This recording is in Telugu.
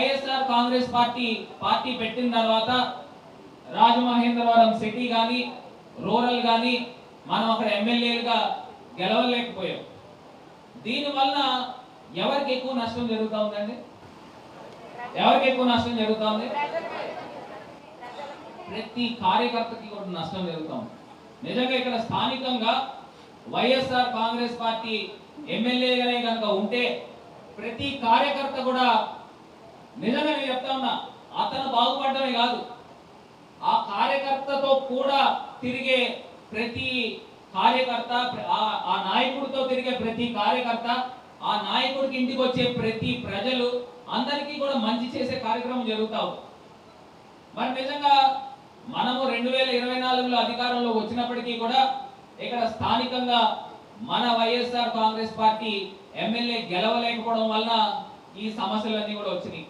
వైఎస్ఆర్ కాంగ్రెస్ పార్టీ పార్టీ పెట్టిన తర్వాత రాజమహేంద్రవరం సిటీ కానీ రూరల్ కానీ మనం అక్కడ ఎమ్మెల్యేలుగా గెలవలేకపోయాం. దీనివల్ల ఎవరికి ఎక్కువ నష్టం జరుగుతూ ఉందండి? ఎవరికి ఎక్కువ నష్టం జరుగుతూ ఉంది? ప్రతి కార్యకర్తకి కూడా నష్టం జరుగుతాం నిజంగా ఇక్కడ స్థానికంగా వైఎస్ఆర్ కాంగ్రెస్ పార్టీ ఎమ్మెల్యేగానే కనుక ఉంటే ప్రతి కార్యకర్త కూడా నిజంగా నేను చెప్తా ఉన్నా అతను బాగుపడమే కాదు. ఆ కార్యకర్తతో కూడా తిరిగే ప్రతి కార్యకర్త ఆ- ఆ నాయకుడితో తిరిగే ప్రతి కార్యకర్త ఆ నాయకుడికి ఇంటికి వచ్చే ప్రతి ప్రజలు అందరికీ కూడా మంచి చేసే కార్యక్రమం జరుగుతావు మరి నిజంగా మనము రెండు వేల ఇరవై నాలుగులో అధికారంలో వచ్చినప్పటికీ కూడా ఇక్కడ స్థానికంగా మన వైఎస్ఆర్ కాంగ్రెస్ పార్టీ ఎమ్మెల్యే గెలవలేకపోవడం వలన ఈ సమస్యలన్నీ కూడా వచ్చినాయి.